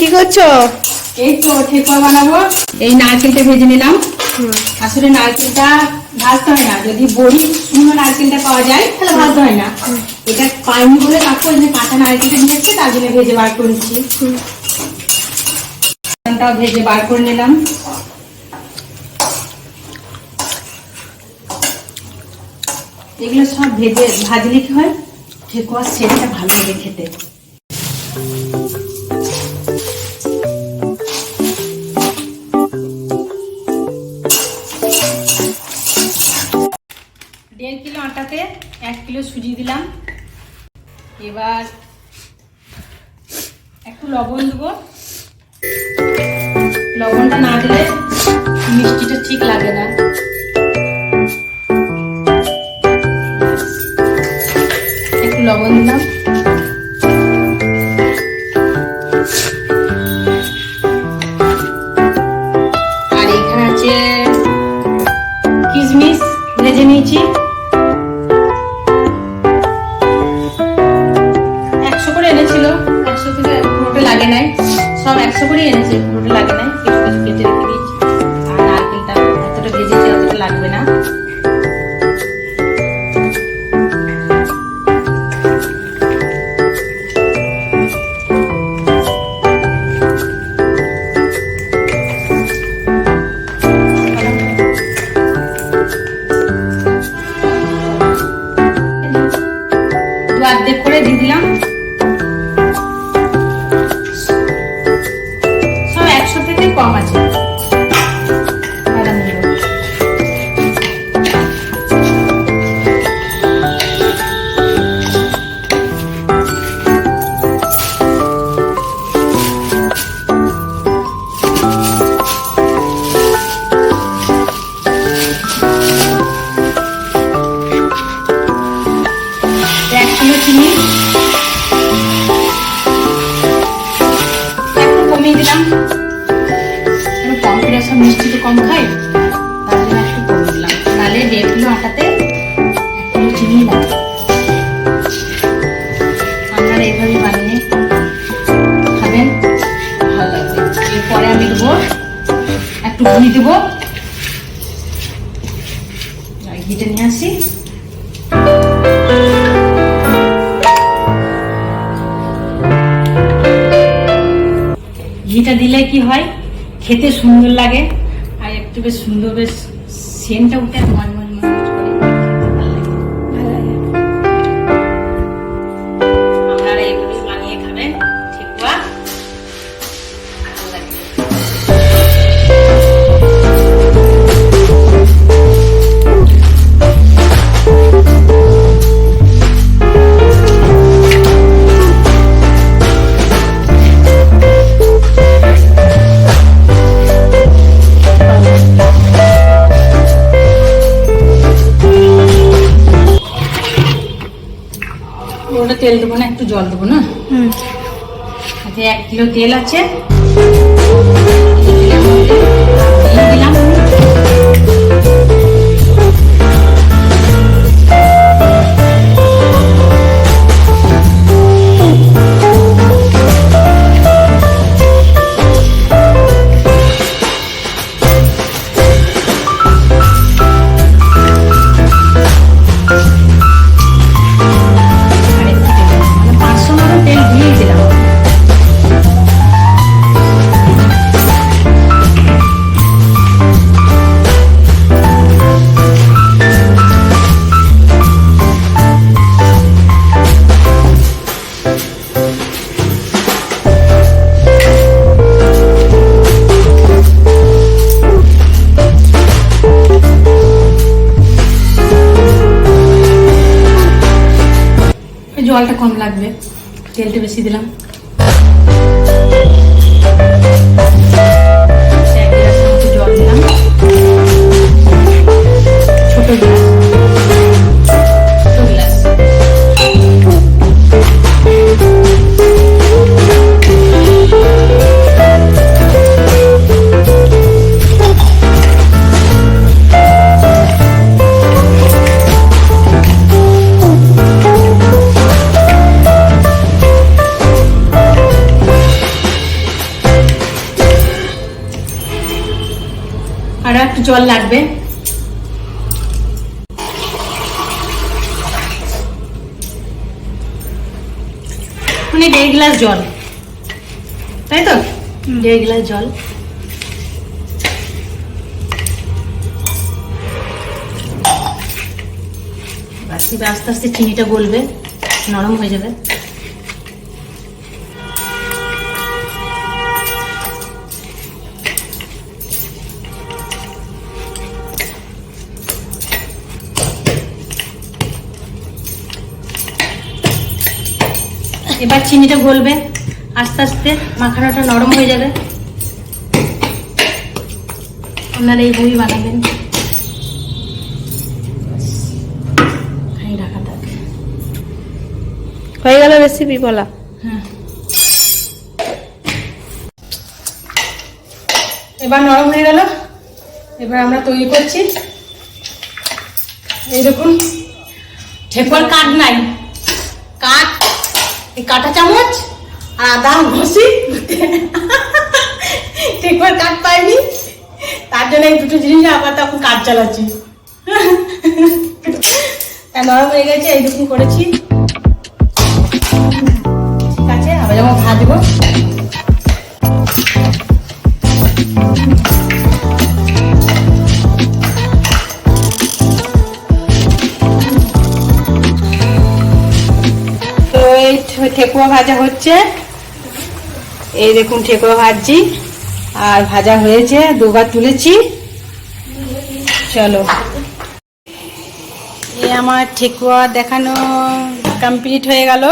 কি করছ? এই তো ঠেকুয়া বানাবো। এই নারকেলটা ভেজে নিলাম। আসলে নারকেলটা ভাজতে হয় না। যদি বড়ি শুকনো নারকেলটা পাওয়া যায় তাহলে ভাজতে হয় না। এটা পাইনি বলে কাকু যে কাঁচা নারকেলটা নিয়েছে তার জন্য ভেজে বার করে নিচ্ছি। বাদামটাও ভেজে বার করে নিলাম। এগুলো সব ভেজে ভাজলে কি হয়? ঠেকুয়ার সেটটা ভালো লাগে খেতে। এক কিলো সুজি দিলাম। এবার একটু লবণ দেবো। লবণটা না দিলে মিষ্টিটা ঠিক লাগে না। একটু লবণ দিলাম। সব একশো করে এনেছে পুরোটা লাগে নাই কিছু কিছু রেখে দিয়েছি। আর নারকেলটা এতটা ভেজেছি, অতটা লাগবে না। দিয়ে দিলাম। ঘি দেবো। ঘিটা নিয়ে আসি। ঘিটা দিলে কি হয়? খেতে সুন্দর লাগে। আর একটু বেশ সুন্দর বেশ সেন্টটা উঠে মন ওটা তেল দেবো না একটু জল দেবো না? হুম। এক কিলো তেল আছে। জলটা কম লাগবে তেলটা বেশি দিলাম। জল দিলাম। ছোট গ্লাস। জল লাগবে। মানে দেড় গ্লাস জল। তাই তো? দেড় গ্লাস জল। বাকি আস্তে আস্তে চিনিটা গলবে নরম হয়ে যাবে। এবার চিনিটা গলবে আস্তে আস্তে মাখানাটা নরম হয়ে যাবে। আপনারা এইভাবেই বানাবেন। খাই রাখা থাক। হয়ে গেল রেসিপি বলা। হ্যাঁ। এবার নরম হয়ে গেল। এবার আমরা তৈরি করছি। এই দেখুন ঠেকুয়ার কাঠ নাই। এই কাঁটা চামচ আর আদা ঘষি ঠেকুয়ার কাঠ পাইনি। তার জন্য এই দুটো জিনিস আবার তখন কাঠ চালাচ্ছি। নরম হয়ে গেছে, এইরকম করেছি। ঠিক আছে, আবার যেমন ভাজবো। ঠেকুয়া ভাজা হচ্ছে। এই দেখুন ঠেকুয়া ভাজছি। আর ভাজা হয়েছে, দুবার তুলেছি। চলো। এই আমার ঠেকুয়া দেখানো কমপ্লিট হয়ে গেল।